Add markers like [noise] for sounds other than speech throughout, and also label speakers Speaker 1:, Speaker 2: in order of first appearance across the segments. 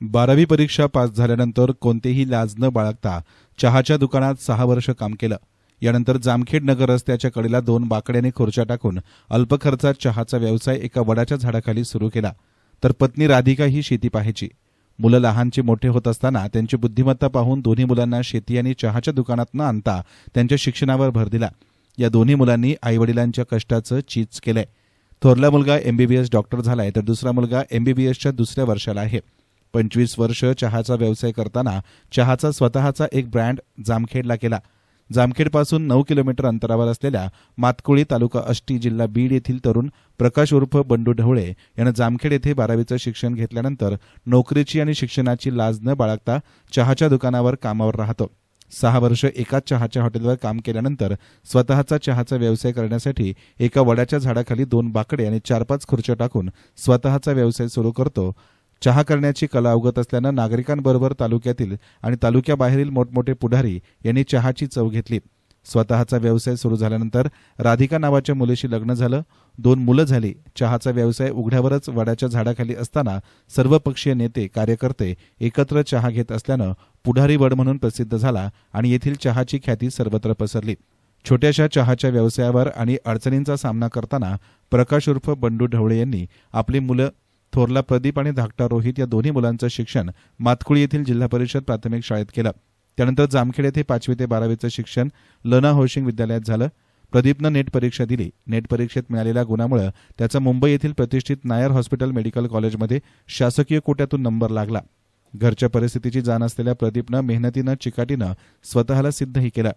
Speaker 1: बारावी परीक्षा पास झाल्यानंतर कोणतेही लाज न बाळगता चहाच्या दुकानात सहा वर्ष काम केलं. यानंतर जामखेड नगर रस्त्याच्या कडेला दोन बाकड्याने खुर्च्या टाकून अल्प खर्चात चहाचा व्यवसाय एका वडाच्या झाडाखाली सुरू केला. तर पत्नी राधिका ही शेती पाहायची. मुलं लहानचे मोठे होत असताना त्यांची बुद्धिमत्ता पाहून दोन्ही मुलांना शेती आणि चहाच्या दुकानात न आणता त्यांच्या शिक्षणावर भर दिला. या दोन्ही मुलांनी आईवडिलांच्या कष्टाचं चीज केलंय. थोरला मुलगा एमबीबीएस डॉक्टर झालाय तर दुसरा मुलगा एमबीबीएसच्या दुसऱ्या वर्षाला आहे. पंचवीस वर्ष चहाचा व्यवसाय करताना चहाचा स्वतःचा एक ब्रँड जामखेडला केला. जामखेडपासून नऊ किलोमीटर अंतरावर असलेल्या मातकुळी तालुका अष्टी जिल्हा बीड येथील तरुण प्रकाश उर्फ बंडू ढवळे यानं जामखेड येथे बारावीचं शिक्षण घेतल्यानंतर नोकरीची आणि शिक्षणाची लाज न बाळगता चहाच्या दुकानावर कामावर राहतो. सहा वर्ष एकाच चहाच्या हॉटेलवर काम केल्यानंतर स्वतःचा चहाचा व्यवसाय करण्यासाठी एका वडाच्या झाडाखाली दोन बाकडे आणि चार पाच खुर्च्या टाकून स्वतःचा व्यवसाय सुरू करतो. चहा करण्याची कला अवगत असल्यानं नागरिकांबरोबर तालुक्यातील आणि तालुक्याबाहेरील मोठमोठे पुढारी यांनी चहाची चव घेतली. स्वतःचा व्यवसाय सुरू झाल्यानंतर राधिका नावाच्या मुलीशी लग्न झालं. दोन मुलं झाली. चहाचा व्यवसाय उघड्यावरच वडाच्या झाडाखाली असताना सर्वपक्षीय नेते कार्यकर्ते एकत्र चहा घेत असल्यानं पुढारी वड म्हणून प्रसिद्ध झाला आणि येथील चहाची ख्याती सर्वत्र पसरली. छोट्याशा चहाच्या व्यवसायावर आणि अडचणींचा सामना करताना प्रकाश उर्फ बंडू ढवळे यांनी आपली मुलं थोरला प्रदीप आणि धाकटा रोहित या दोन्ही मुलांचं शिक्षण मातकुळी येथील जिल्हा परिषद प्राथमिक शाळेत केलं. त्यानंतर जामखेड येथे पाचवी ते बारावीचं शिक्षण लना हौशिंग विद्यालयात झालं. प्रदीपनं नेट परीक्षा दिली. नेट परीक्षेत मिळालेल्या गुणामुळे त्याचा मुंबई येथील प्रतिष्ठित नायर हॉस्पिटल मेडिकल कॉलेजमध्ये शासकीय कोट्यातून नंबर लागला. घरच्या परिस्थितीची जाण असलेल्या प्रदीपनं मेहनतीनं चिकाटीनं स्वतःला सिद्धही केलं.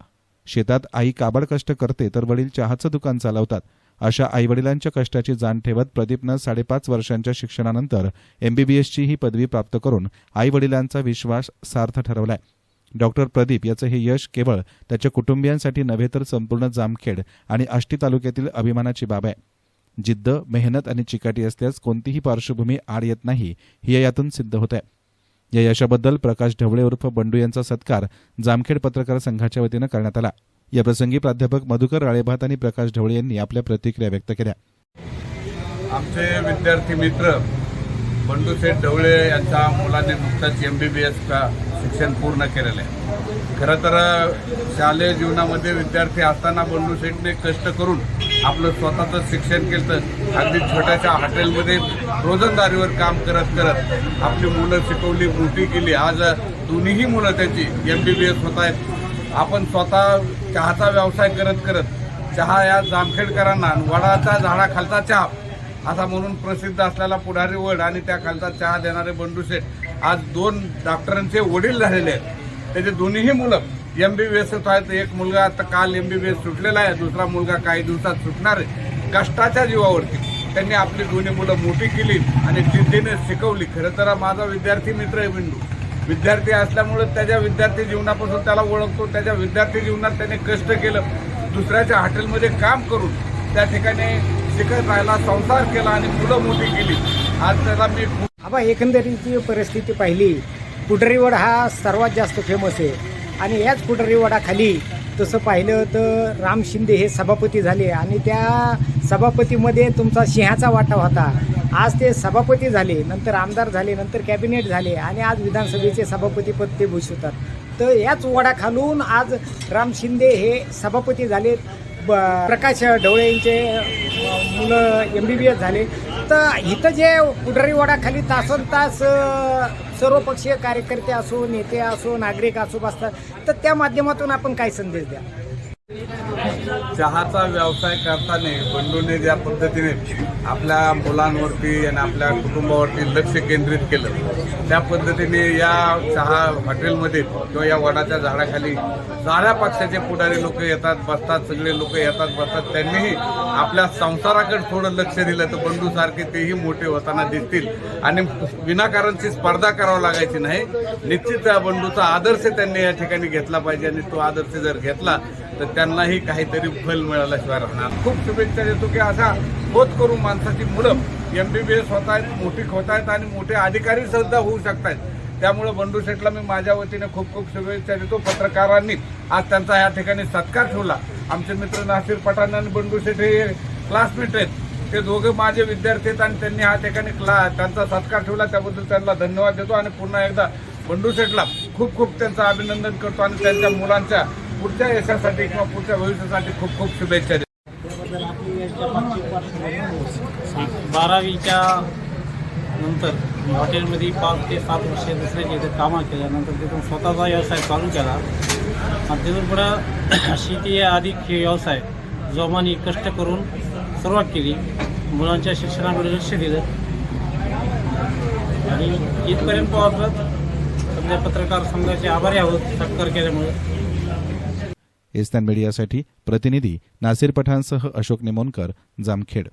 Speaker 1: शेतात आई काबाड कष्ट करते तर वडील चहाचं दुकान चालवतात. अशा आईवडिलांच्या कष्टाची जाण ठेवत प्रदीपनं साडेपाच वर्षांच्या शिक्षणानंतर एमबीबीएसची ही पदवी प्राप्त करून आईवडिलांचा विश्वास सार्थ ठरवलाय. डॉक्टर प्रदीप याचं हे यश केवळ त्याच्या कुटुंबियांसाठी नव्हे तर संपूर्ण जामखेड आणि आष्टी तालुक्यातील अभिमानाची बाब आहे. जिद्द मेहनत आणि चिकाटी असल्यास कोणतीही पार्श्वभूमी आड येत नाही हे यातून सिद्ध होत आहे या यशाबद्दल प्रकाश ढवळे उर्फ बंडू यांचा सत्कार जामखेड पत्रकार संघाच्या वतीनं करण्यात आला. या प्रसंगी प्राध्यापक मधुकर राळेभात आणि प्रकाश ढवळे यांनी आपल्या प्रतिक्रिया व्यक्त केल्या.
Speaker 2: आमचे विद्यार्थी मित्र बंडू शेठ ढवळे यांच्या मुलाने नुकताच एम बी बी एसचा शिक्षण पूर्ण केलेलं आहे. खरं तर शालेय जीवनामध्ये विद्यार्थी असताना बंडू शेठने कष्ट करून आपलं स्वतःचं शिक्षण केलं तर अगदी छोट्याशा हॉटेलमध्ये रोजंदारीवर काम करत करत आपली मुलं शिकवली मोठी केली. आज दोन्हीही मुलं त्याची एम बी बी एस होत आहेत. आपण स्वतः चहाचा व्यवसाय करत करत चहा या जामखेडकरांना वडाचा झाडाखालचा चहा असा म्हणून प्रसिद्ध असलेला पुढारी वड आणि त्या खालचा चहा देणारे बंडू शेठ आज दोन डॉक्टरांचे वडील झालेले आहेत. त्याचे दोन्हीही मुलं एम बी बी एसच आहेत. एक मुलगा आता काल एम बी बी एस सुटलेला आहे. दुसरा मुलगा काही दिवसात सुटणार आहे. कष्टाच्या जीवावरती त्यांनी आपली दोन्ही मुलं मोठी केली आणि जिद्दीने शिकवली. खरं तर माझा विद्यार्थी मित्र आहे बिंडू विद्यार्थी असल्यामुळं त्याच्या विद्यार्थी जीवनापासून त्याला ओळखतो. त्याच्या विद्यार्थी जीवनात त्याने कष्ट केलं. दुसऱ्याच्या हॉटेलमध्ये काम करून त्या ठिकाणी शिकत राहिला संसार केला आणि मुलं मोठी केली. आज त्याला मी
Speaker 3: आबा एकंदरीतची परिस्थिती पाहिली. कुटरीवड हा सर्वात जास्त फेमस आहे. आणि याच कुटरीवडाखाली तसं पाहिलं तर राम शिंदे हे सभापती झाले आणि त्या सभापतीमध्ये तुमचा सिंहाचा वाटा होता. आज ते सभापती झाले नंतर आमदार झाले नंतर कॅबिनेट झाले आणि आज विधानसभेचे सभापतीपद ते भूषवतात. तर याच वडाखालून आज राम शिंदे हे सभापती झाले प्रकाश ढवळे यांचे मुलं एम बी बी एस झाले. तर इथं जे पुढारी वडाखाली तासन तास सर्वपक्षीय कार्यकर्ते असो नेते असो नागरिक असो बसतात तर त्या माध्यमातून आपण काय संदेश द्या?
Speaker 2: चहाचा व्यवसाय करताना बंडूने ज्या पद्धतीने आपल्या मुलांवरती आणि आपल्या कुटुंबावरती लक्ष केंद्रित केलं त्या पद्धतीने या चहा हॉटेलमध्ये किंवा या वडाच्या झाडाखाली साऱ्या पक्षाचे पुढारी लोक येतात बसतात सगळे लोक येतात बसतात. त्यांनीही आपल्या संसाराकडे थोडं लक्ष दिलं तर बंडू सारखे तेही मोठे होताना दिसतील. आणि विनाकारणची स्पर्धा करावं लागायची नाही. निश्चित त्या बंडूचा आदर्श त्यांनी या ठिकाणी घेतला पाहिजे आणि तो आदर्श जर घेतला तर त्यांनाही काहीतरी फल मिळाल्याशिवाय राहणार. खूप शुभेच्छा देतो की असा होत करून माणसाची मुलं एम बी बी एस होत आहेत मोठी होत आहेत आणि मोठे अधिकारी सुद्धा होऊ शकतात त्यामुळे बंडू शेठला मी माझ्या वतीने खूप खूप शुभेच्छा देतो. पत्रकारांनी आज त्यांचा या ठिकाणी सत्कार ठेवला. आमचे मित्र नासिर पठाण आणि बंडू शेठ हे क्लासमेट आहेत. ते दोघे माझे विद्यार्थी आहेत आणि त्यांनी हा ठिकाणी क्ला त्यांचा सत्कार ठेवला. त्याबद्दल त्यांना धन्यवाद देतो आणि पुन्हा एकदा बंडू शेठला खूप खूप त्यांचं अभिनंदन करतो आणि त्यांच्या मुलांच्या पुढच्या यशासाठी किंवा पुढच्या भविष्यासाठी खूप खूप शुभेच्छा देतो.
Speaker 4: बारावीच्या नंतर हॉटेलमध्ये पाच ते सात वर्ष दुसऱ्याच्या इथे कामं केल्यानंतर तिथून स्वतःचा व्यवसाय चालू केला. आणि तिथून पुढं [clears throat] शेती या अधिक हे व्यवसाय जोमाने कष्ट करून सुरुवात केली. मुलांच्या शिक्षणाकडे लक्ष दिलं. आणि इथपर्यंत पोहोचलं समजा पत्रकार संघाचे आभारी आहोत. सत्कार केल्यामुळे.
Speaker 1: एस्तान मीडियासाठी प्रतिनिधी नासिर पठाणसह अशोक निमोनकर जामखेड.